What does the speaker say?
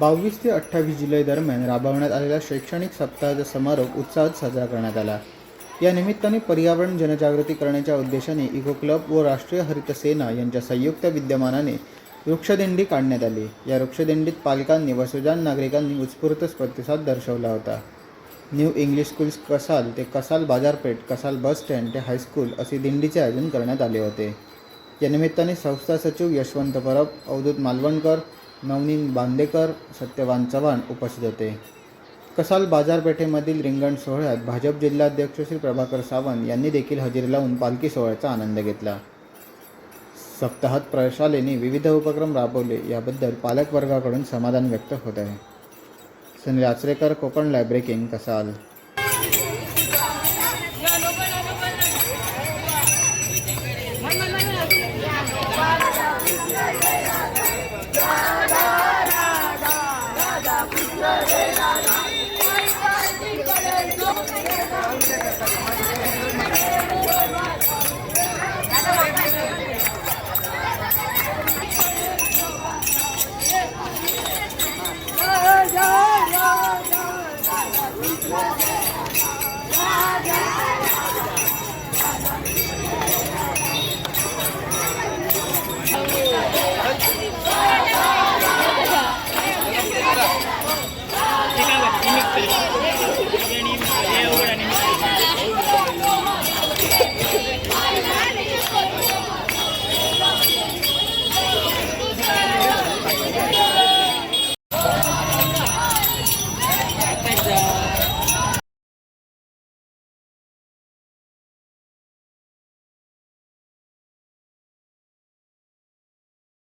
बावीस ते अठ्ठावीस जुलै दरम्यान राबवण्यात आलेल्या शैक्षणिक सप्ताहाचा समारोप उत्साहात साजरा करण्यात आला. या निमित्ताने पर्यावरण जनजागृती करण्याच्या उद्देशाने इको क्लब व राष्ट्रीय हरित सेना यांच्या संयुक्त विद्यमानाने वृक्षदिंडी काढण्यात आली. या वृक्षदिंडीत पालकांनी व सुजान नागरिकांनी उत्स्फूर्त प्रतिसाद दर्शवला होता. न्यू इंग्लिश स्कूल्स कसाल ते कसाल बाजारपेठ कसाल बस स्टँड ते हायस्कूल असे दिंडीचे आयोजन करण्यात आले होते. या निमित्ताने संस्था सचिव यशवंत परब अवधूत मालवणकर नवनीन बांदेकर सत्यवान चव्हाण उपस्थित होते. कसाल बाजारपेठेमधील रिंगण सोहळ्यात भाजप जिल्हाध्यक्ष श्री प्रभाकर सावंत यांनी देखील हजेरी लावून पालखी सोहळ्याचा आनंद घेतला. सप्ताहात प्रशालेने विविध उपक्रम राबवले याबद्दल पालकवर्गाकडून समाधान व्यक्त होत आहे. सुनील आचरेकर कोकण लायब्रेकिंग कसाल. Yeah. Bye.